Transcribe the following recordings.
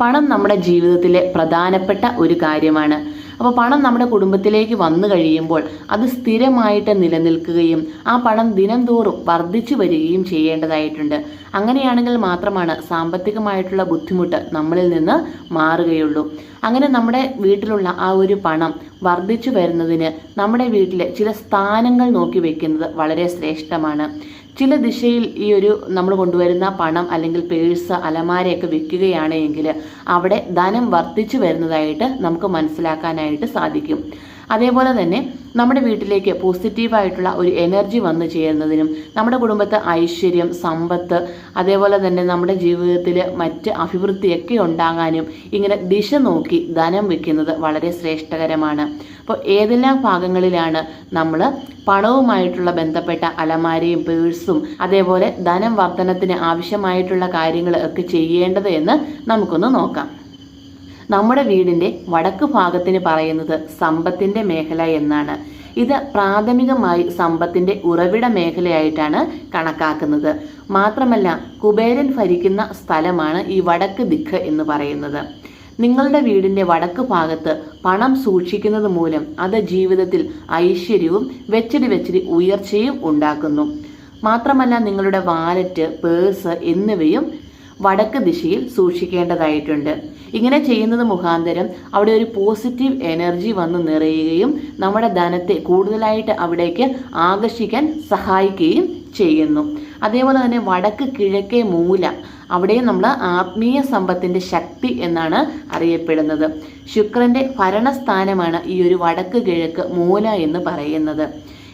പണം നമ്മുടെ ജീവിതത്തിലെ പ്രധാനപ്പെട്ട ഒരു കാര്യമാണ്. അപ്പോൾ പണം നമ്മുടെ കുടുംബത്തിലേക്ക് വന്നു കഴിയുമ്പോൾ അത് സ്ഥിരമായിട്ട് നിലനിൽക്കുകയും ആ പണം ദിനംതോറും വർദ്ധിച്ചു വരികയും ചെയ്യേണ്ടതായിട്ടുണ്ട്. അങ്ങനെയാണെങ്കിൽ മാത്രമാണ് സാമ്പത്തികമായിട്ടുള്ള ബുദ്ധിമുട്ട് നമ്മളിൽ നിന്ന് മാറുകയുള്ളൂ. അങ്ങനെ നമ്മുടെ വീട്ടിലുള്ള ആ ഒരു പണം വർദ്ധിച്ചു വരുന്നതിന് നമ്മുടെ വീട്ടിലെ ചില സ്ഥാനങ്ങൾ നോക്കി വെക്കുന്നത് വളരെ ശ്രേഷ്ഠമാണ്. ചില ദിശയിൽ ഈ ഒരു നമ്മൾ കൊണ്ടുവരുന്ന പണം അല്ലെങ്കിൽ പേഴ്സ് അലമാരയൊക്കെ വെക്കുകയാണെങ്കിൽ അവിടെ ധനം വർദ്ധിച്ചു വരുന്നതായിട്ട് നമുക്ക് മനസ്സിലാക്കാനായിട്ട് സാധിക്കും. അതേപോലെ തന്നെ നമ്മുടെ വീട്ടിലേക്ക് പോസിറ്റീവായിട്ടുള്ള ഒരു എനർജി വന്നു ചേരുന്നതിനും നമ്മുടെ കുടുംബത്തെ ഐശ്വര്യം സമ്പത്ത് അതേപോലെ തന്നെ നമ്മുടെ ജീവിതത്തിൽ മറ്റ് അഭിവൃദ്ധിയൊക്കെ ഉണ്ടാകാനും ഇങ്ങനെ ദിശ നോക്കി ധനം വെക്കുന്നത് വളരെ ശ്രേഷ്ഠകരമാണ്. അപ്പോൾ ഏതെല്ലാം ഭാഗങ്ങളിലാണ് നമ്മൾ പണവുമായിട്ടുള്ള ബന്ധപ്പെട്ട അലമാരയും പേഴ്സും അതേപോലെ ധനം വർധനത്തിന് ആവശ്യമായിട്ടുള്ള കാര്യങ്ങൾ ഒക്കെ ചെയ്യേണ്ടത് എന്ന് നമുക്കൊന്ന് നോക്കാം. നമ്മുടെ വീടിന്റെ വടക്ക് ഭാഗത്തിന് പറയുന്നത് സമ്പത്തിന്റെ മേഖല എന്നാണ്. ഇത് പ്രാഥമികമായി സമ്പത്തിന്റെ ഉറവിട മേഖലയായിട്ടാണ് കണക്കാക്കുന്നത്. മാത്രമല്ല കുബേരൻ ഭരിക്കുന്ന സ്ഥലമാണ് ഈ വടക്ക് ദിക്ക് എന്ന് പറയുന്നത്. നിങ്ങളുടെ വീടിന്റെ വടക്ക് ഭാഗത്ത് പണം സൂക്ഷിക്കുന്നത് മൂലം അത് ജീവിതത്തിൽ ഐശ്വര്യവും വെച്ചടി വെച്ചടി ഉയർച്ചയും ഉണ്ടാക്കുന്നു. മാത്രമല്ല നിങ്ങളുടെ വാലറ്റ് പേഴ്സ് എന്നിവയും വടക്ക് ദിശയിൽ സൂക്ഷിക്കേണ്ടതായിട്ടുണ്ട്. ഇങ്ങനെ ചെയ്യുന്നത് മുഖാന്തരം അവിടെ ഒരു പോസിറ്റീവ് എനർജി വന്ന് നിറയുകയും നമ്മുടെ ധനത്തെ കൂടുതലായിട്ട് അവിടേക്ക് ആകർഷിക്കാൻ സഹായിക്കുകയും ചെയ്യുന്നു. അതേപോലെ തന്നെ വടക്ക് കിഴക്കേ മൂല അവിടെ നമ്മൾ ആത്മീയ സമ്പത്തിന്റെ ശക്തി എന്നാണ് അറിയപ്പെടുന്നത്. ശുക്രന്റെ ഭരണസ്ഥാനമാണ് ഈ ഒരു വടക്ക് കിഴക്ക് മൂല എന്ന് പറയുന്നത്.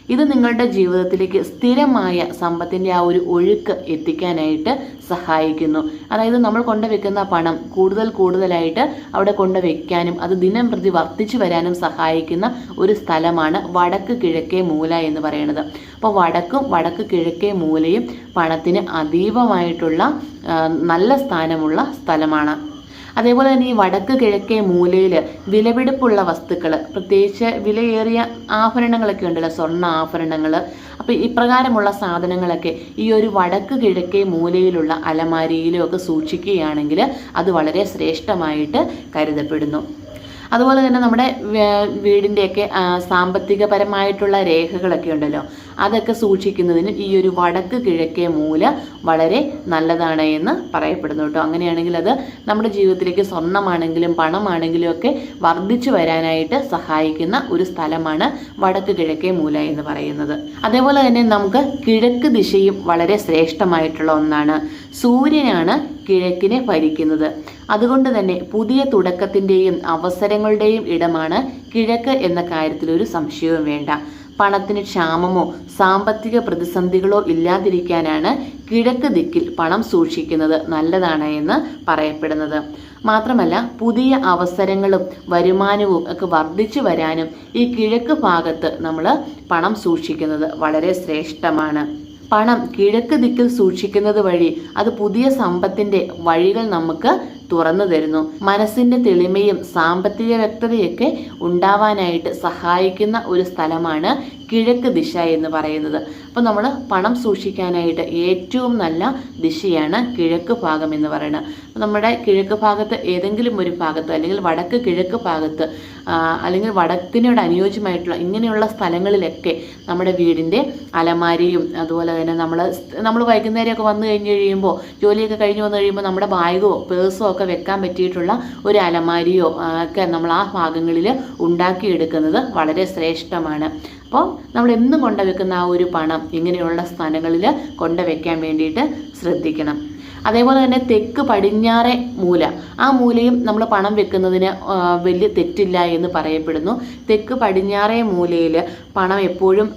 ഇത് നിങ്ങളുടെ ജീവിതത്തിലേക്ക് സ്ഥിരമായ സമ്പത്തിന്റെ ആ ഒരു ഒഴുക്ക് എത്തിക്കാനായിട്ട് സഹായിക്കുന്നു. അതായത് നമ്മൾ കൊണ്ടുവെക്കുന്ന പണം കൂടുതൽ കൂടുതലായിട്ട് അവിടെ കൊണ്ടുവയ്ക്കാനും അത് ദിനം പ്രതി വർദ്ധിച്ചു വരാനും സഹായിക്കുന്ന ഒരു സ്ഥലമാണ് വടക്ക് കിഴക്കേ മൂല എന്ന് പറയുന്നത്. അപ്പോൾ വടക്കും വടക്ക് കിഴക്കേ മൂലയും പണത്തിന് അതീവമായിട്ടുള്ള നല്ല സ്ഥാനമുള്ള സ്ഥലമാണ്. അതേപോലെ തന്നെ ഈ വടക്ക് കിഴക്കേ മൂലയിൽ വിലപിടിപ്പുള്ള വസ്തുക്കൾ പ്രത്യേകിച്ച് വിലയേറിയ ആഭരണങ്ങളൊക്കെ ഉണ്ടല്ലോ സ്വർണ ആഭരണങ്ങൾ അപ്പോൾ ഇപ്രകാരമുള്ള സാധനങ്ങളൊക്കെ ഈ ഒരു വടക്ക് കിഴക്കേ മൂലയിലുള്ള അലമാരിയിലും ഒക്കെ സൂക്ഷിക്കുകയാണെങ്കിൽ അത് വളരെ ശ്രേഷ്ഠമായിട്ട് കരുതപ്പെടുന്നു. അതുപോലെ തന്നെ നമ്മുടെ വീടിന്റെയൊക്കെ സാമ്പത്തികപരമായിട്ടുള്ള രേഖകളൊക്കെ ഉണ്ടല്ലോ. അതൊക്കെ സൂക്ഷിക്കുന്നതിന് ഈ ഒരു വടക്ക് കിഴക്കേ മൂല വളരെ നല്ലതാണ് എന്ന് പറയപ്പെടുന്നു കേട്ടോ. അങ്ങനെയാണെങ്കിൽ അത് നമ്മുടെ ജീവിതത്തിലേക്ക് സ്വർണമാണെങ്കിലും പണമാണെങ്കിലും ഒക്കെ വർദ്ധിച്ചു വരാനായിട്ട് സഹായിക്കുന്ന ഒരു സ്ഥലമാണ് വടക്ക് കിഴക്കേ മൂല എന്ന് പറയുന്നത്. അതേപോലെ തന്നെ നമുക്ക് കിഴക്ക് ദിശയും വളരെ ശ്രേഷ്ഠമായിട്ടുള്ള ഒന്നാണ്. സൂര്യനാണ് കിഴക്കിനെ ഭരിക്കുന്നത്. അതുകൊണ്ട് തന്നെ പുതിയ തുടക്കത്തിന്റെയും അവസരങ്ങളുടെയും ഇടമാണ് കിഴക്ക് എന്ന കാര്യത്തിൽ ഒരു സംശയവും വേണ്ട. പണത്തിന് ക്ഷാമമോ സാമ്പത്തിക പ്രതിസന്ധികളോ ഇല്ലാതിരിക്കാനാണ് കിഴക്ക് ദിക്കിൽ പണം സൂക്ഷിക്കുന്നത് നല്ലതാണ് എന്ന് പറയപ്പെടുന്നത്. മാത്രമല്ല പുതിയ അവസരങ്ങളും വരുമാനവും ഒക്കെ വർദ്ധിച്ചു വരാനും ഈ കിഴക്ക് ഭാഗത്ത് നമ്മൾ പണം സൂക്ഷിക്കുന്നത് വളരെ ശ്രേഷ്ഠമാണ്. പണം കിഴക്ക് ദിക്കിൽ സൂക്ഷിക്കുന്നത് വഴി അത് പുതിയ സമ്പത്തിന്റെ വഴികൾ നമുക്ക് തുറന്നു തരുന്നു. മനസ്സിന്റെ തെളിമയും സാമ്പത്തിക വ്യക്തതയൊക്കെ ഉണ്ടാവാനായിട്ട് സഹായിക്കുന്ന ഒരു സ്ഥലമാണ് കിഴക്ക് ദിശ എന്ന് പറയുന്നത്. അപ്പോൾ നമ്മൾ പണം സൂക്ഷിക്കാനായിട്ട് ഏറ്റവും നല്ല ദിശയാണ് കിഴക്ക് ഭാഗം എന്ന് പറയുന്നത്. നമ്മുടെ കിഴക്ക് ഭാഗത്ത് ഏതെങ്കിലും ഒരു ഭാഗത്ത് അല്ലെങ്കിൽ വടക്ക് കിഴക്ക് ഭാഗത്ത് അല്ലെങ്കിൽ വടക്കിനോട് അനുയോജ്യമായിട്ടുള്ള ഇങ്ങനെയുള്ള സ്ഥലങ്ങളിലൊക്കെ നമ്മുടെ വീടിന്റെ അലമാരിയും അതുപോലെ തന്നെ നമ്മൾ നമ്മൾ വൈകുന്നേരമൊക്കെ വന്നു കഴിഞ്ഞ് കഴിയുമ്പോൾ ജോലിയൊക്കെ കഴിഞ്ഞ് വന്നു കഴിയുമ്പോൾ നമ്മുടെ ബാഗോ പേഴ്സോ ഒക്കെ വെക്കാൻ പറ്റിയിട്ടുള്ള ഒരു അലമാരിയോ ഒക്കെ നമ്മൾ ആ ഭാഗങ്ങളിൽ ഉണ്ടാക്കിയെടുക്കുന്നത് വളരെ ശ്രേഷ്ഠമാണ്. അപ്പോൾ നമ്മൾ എന്നും കൊണ്ടുവെക്കുന്ന ആ ഒരു പണം ഇങ്ങനെയുള്ള സ്ഥലങ്ങളിൽ കൊണ്ടുവയ്ക്കാൻ വേണ്ടിയിട്ട് ശ്രദ്ധിക്കണം. അതേപോലെ തന്നെ തെക്ക് പടിഞ്ഞാറെ മൂല. ആ മൂലയും നമ്മൾ പണം വെക്കുന്നതിന് വലിയ തെറ്റില്ല എന്ന് പറയപ്പെടുന്നു. തെക്ക് പടിഞ്ഞാറേ മൂലയിൽ പണം എപ്പോഴും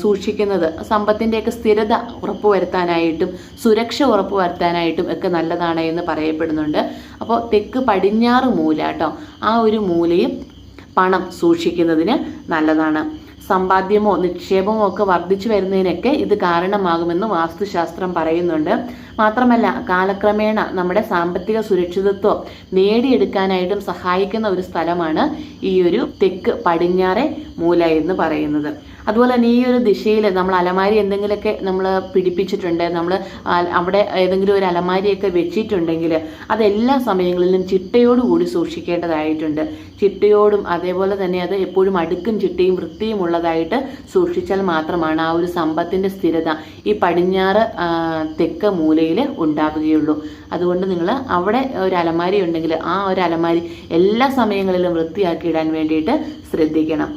സൂക്ഷിക്കുന്നത് സമ്പത്തിന്റെയൊക്കെ സ്ഥിരത ഉറപ്പുവരുത്താനായിട്ടും സുരക്ഷ ഉറപ്പുവരുത്താനായിട്ടും ഒക്കെ നല്ലതാണ് എന്ന് പറയപ്പെടുന്നുണ്ട്. അപ്പോൾ തെക്ക് പടിഞ്ഞാറ് മൂല കേട്ടോ ആ ഒരു മൂലയും പണം സൂക്ഷിക്കുന്നതിന് നല്ലതാണ്. സമ്പാദ്യമോ നിക്ഷേപമോ ഒക്കെ വർദ്ധിച്ചു വരുന്നതിനൊക്കെ ഇത് കാരണമാകുമെന്ന് വാസ്തുശാസ്ത്രം പറയുന്നുണ്ട്. മാത്രമല്ല കാലക്രമേണ നമ്മുടെ സാമ്പത്തിക സുരക്ഷിതത്വം നേടിയെടുക്കാനായിട്ടും സഹായിക്കുന്ന ഒരു സ്ഥലമാണ് ഈ ഒരു തെക്ക് പടിഞ്ഞാറെ മൂല എന്ന് പറയുന്നത്. അതുപോലെ തന്നെ ഈ ഒരു ദിശയിൽ നമ്മൾ അലമാരി എന്തെങ്കിലുമൊക്കെ നമ്മൾ പിടിപ്പിച്ചിട്ടുണ്ട് നമ്മൾ അവിടെ ഏതെങ്കിലും ഒരു അലമാരിയൊക്കെ വെച്ചിട്ടുണ്ടെങ്കിൽ അതെല്ലാ സമയങ്ങളിലും ചിട്ടയോടുകൂടി സൂക്ഷിക്കേണ്ടതായിട്ടുണ്ട്. ചിട്ടയോടും അതേപോലെ തന്നെ അത് എപ്പോഴും അടുക്കും ചിട്ടയും വൃത്തിയും ഉള്ളതായിട്ട് സൂക്ഷിച്ചാൽ മാത്രമാണ് ആ ഒരു സമ്പത്തിന്റെ സ്ഥിരത ഈ പടിഞ്ഞാറ് തെക്ക് മൂലയിൽ ഉണ്ടാവുകയുള്ളൂ. അതുകൊണ്ട് നിങ്ങൾ അവിടെ ഒരു അലമാരി ഉണ്ടെങ്കിൽ ആ ഒരു അലമാരി എല്ലാ സമയങ്ങളിലും വൃത്തിയാക്കി ഇടാൻ വേണ്ടിയിട്ട് ശ്രദ്ധിക്കണം.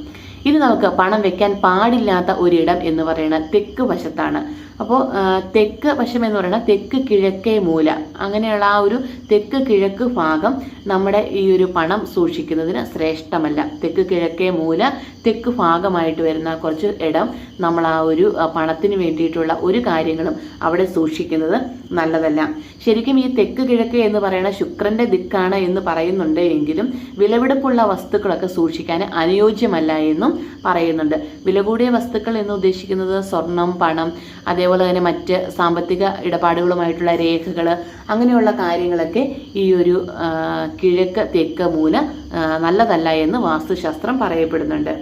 ഇനി നമുക്ക് പണം വെക്കാൻ പാടില്ലാത്ത ഒരിടം എന്ന് പറയുന്നത് തെക്ക് വശത്താണ് അപ്പോൾ തെക്ക് വശം എന്ന് പറയുന്നത് തെക്ക് കിഴക്കേ മൂല. അങ്ങനെയുള്ള ആ ഒരു തെക്ക് കിഴക്ക് ഭാഗം നമ്മുടെ ഈ ഒരു പണം സൂക്ഷിക്കുന്നതിന് ശ്രേഷ്ഠമല്ല. തെക്ക് കിഴക്കേ മൂല തെക്ക് ഭാഗമായിട്ട് വരുന്ന കുറച്ച് ഇടം നമ്മൾ ആ ഒരു പണത്തിന് വേണ്ടിയിട്ടുള്ള ഒരു കാര്യങ്ങളും അവിടെ സൂക്ഷിക്കുന്നത് നല്ലതല്ല. ശരിക്കും ഈ തെക്ക് കിഴക്ക് എന്ന് പറയുന്ന ശുക്രന്റെ ദിക്കാണ് എന്ന് പറയുന്നുണ്ട് എങ്കിലും വിലപിടിപ്പുള്ള വസ്തുക്കളൊക്കെ സൂക്ഷിക്കാൻ അനുയോജ്യമല്ല എന്നും പറയുന്നുണ്ട്. വില കൂടിയ വസ്തുക്കൾ എന്ന് ഉദ്ദേശിക്കുന്നത് സ്വർണം പണം അതേപോലെ തന്നെ മറ്റ് സാമ്പത്തിക ഇടപാടുകളുമായിട്ടുള്ള രേഖകൾ അങ്ങനെയുള്ള കാര്യങ്ങളൊക്കെ ഈ ഒരു കിഴക്ക് തെക്ക് മൂല നല്ലതല്ല എന്ന് വാസ്തുശാസ്ത്രം പറയപ്പെടുന്നുണ്ട്.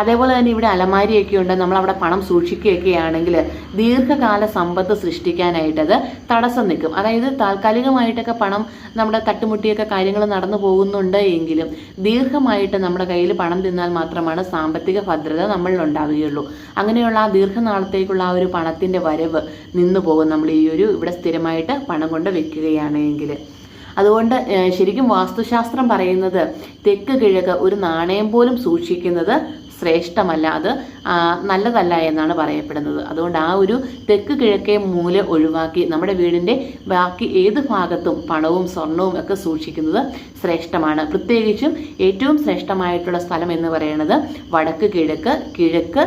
അതേപോലെ തന്നെ ഇവിടെ അലമാരിയൊക്കെ ഉണ്ട്. നമ്മൾ അവിടെ പണം സൂക്ഷിക്കുകയൊക്കെ ആണെങ്കിൽ ദീർഘകാല സമ്പത്ത് സൃഷ്ടിക്കാനായിട്ടത് തടസ്സം നിൽക്കും. അതായത് താൽക്കാലികമായിട്ടൊക്കെ പണം നമ്മുടെ തട്ടുമുട്ടിയൊക്കെ കാര്യങ്ങൾ നടന്നു പോകുന്നുണ്ട് എങ്കിലും ദീർഘമായിട്ട് നമ്മുടെ കയ്യിൽ പണം തിന്നാൽ മാത്രമാണ് സാമ്പത്തിക ഭദ്രത നമ്മളിൽ ഉണ്ടാവുകയുള്ളൂ അങ്ങനെയുള്ള ആ ദീർഘനാളത്തേക്കുള്ള ആ ഒരു പണത്തിന്റെ വരവ് നിന്നു പോകും. നമ്മൾ ഈ ഒരു ഇവിടെ സ്ഥിരമായിട്ട് പണം കൊണ്ട് വെക്കുകയാണെങ്കിൽ. അതുകൊണ്ട് ശരിക്കും വാസ്തുശാസ്ത്രം പറയുന്നത് തെക്ക് കിഴക്ക് ഒരു നാണയം പോലും സൂക്ഷിക്കുന്നത് ശ്രേഷ്ഠമല്ല. അത് നല്ലതല്ല എന്നാണ് പറയപ്പെടുന്നത്. അതുകൊണ്ട് ആ ഒരു തെക്ക് കിഴക്കേ മൂല ഒഴിവാക്കി നമ്മുടെ വീടിന്റെ ബാക്കി ഏത് ഭാഗത്തും പണവും സ്വർണവും ഒക്കെ സൂക്ഷിക്കുന്നത് ശ്രേഷ്ഠമാണ്. പ്രത്യേകിച്ചും ഏറ്റവും ശ്രേഷ്ഠമായിട്ടുള്ള സ്ഥലം എന്ന് പറയുന്നത് വടക്ക് കിഴക്ക് കിഴക്ക്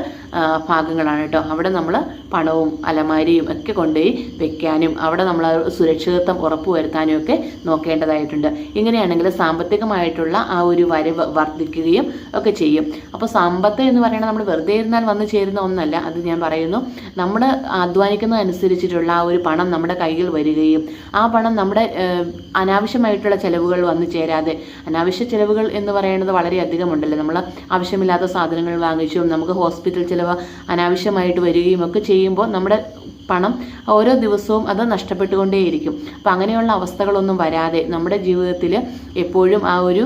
ഭാഗങ്ങളാണ് കേട്ടോ. അവിടെ നമ്മൾ പണവും അലമാരിയും ഒക്കെ കൊണ്ടുപോയി വെക്കാനും അവിടെ നമ്മൾ സുരക്ഷിതത്വം ഉറപ്പുവരുത്താനും ഒക്കെ നോക്കേണ്ടതായിട്ടുണ്ട്. ഇങ്ങനെയാണെങ്കിൽ സാമ്പത്തികമായിട്ടുള്ള ആ ഒരു വരവ് വർദ്ധിക്കുകയും ഒക്കെ ചെയ്യും. അപ്പോൾ സമ്പത്ത് എന്ന് പറയുന്നത് നമ്മൾ വെറുതെ ഇരുന്നാൽ വന്നു ചേരുന്ന ഒന്നല്ല അത് ഞാൻ പറയുന്നു. നമ്മൾ അധ്വാനിക്കുന്നതനുസരിച്ചിട്ടുള്ള ആ ഒരു പണം നമ്മുടെ കയ്യിൽ വരികയും ആ പണം നമ്മുടെ അനാവശ്യമായിട്ടുള്ള ചെലവുകൾ വന്നു ചേരാതെ അനാവശ്യ ചെലവുകൾ എന്ന് പറയുന്നത് വളരെയധികം ഉണ്ടല്ലോ നമ്മൾ ആവശ്യമില്ലാത്ത സാധനങ്ങൾ വാങ്ങിച്ചും നമുക്ക് ഹോസ്പിറ്റൽ ചിലവ് അനാവശ്യമായിട്ട് വരികയും ഒക്കെ ചെയ്യുമ്പോൾ നമ്മുടെ പണം ഓരോ ദിവസവും അത് നഷ്ടപ്പെട്ടുകൊണ്ടേയിരിക്കും. അപ്പം അങ്ങനെയുള്ള അവസ്ഥകളൊന്നും വരാതെ നമ്മുടെ ജീവിതത്തിൽ എപ്പോഴും ആ ഒരു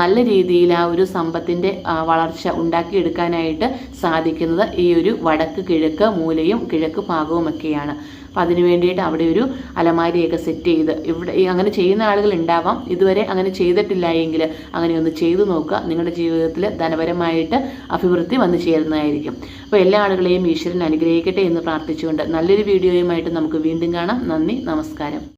നല്ല രീതിയിൽ ആ ഒരു സമ്പത്തിന്റെ വളർച്ച ഉണ്ടാക്കിയെടുക്കാനായിട്ട് സാധിക്കുന്നത് ഈ ഒരു വടക്ക് കിഴക്ക് മൂലയും കിഴക്ക് ഭാഗവും അപ്പം അതിന് വേണ്ടിയിട്ട് അവിടെ ഒരു അലമാരിയൊക്കെ സെറ്റ് ചെയ്ത് ഇവിടെ അങ്ങനെ ചെയ്യുന്ന ആളുകൾ ഉണ്ടാവാം. ഇതുവരെ അങ്ങനെ ചെയ്തിട്ടില്ല എങ്കിൽ അങ്ങനെ ഒന്ന് ചെയ്തു നോക്കുക. നിങ്ങളുടെ ജീവിതത്തിൽ ധനപരമായിട്ട് അഭിവൃദ്ധി വന്നു ചേരുന്നതായിരിക്കും. അപ്പോൾ എല്ലാ ആളുകളെയും ഈശ്വരൻ അനുഗ്രഹിക്കട്ടെ എന്ന് പ്രാർത്ഥിച്ചുകൊണ്ട് നല്ലൊരു വീഡിയോയുമായിട്ട് നമുക്ക് വീണ്ടും കാണാം. നന്ദി നമസ്കാരം.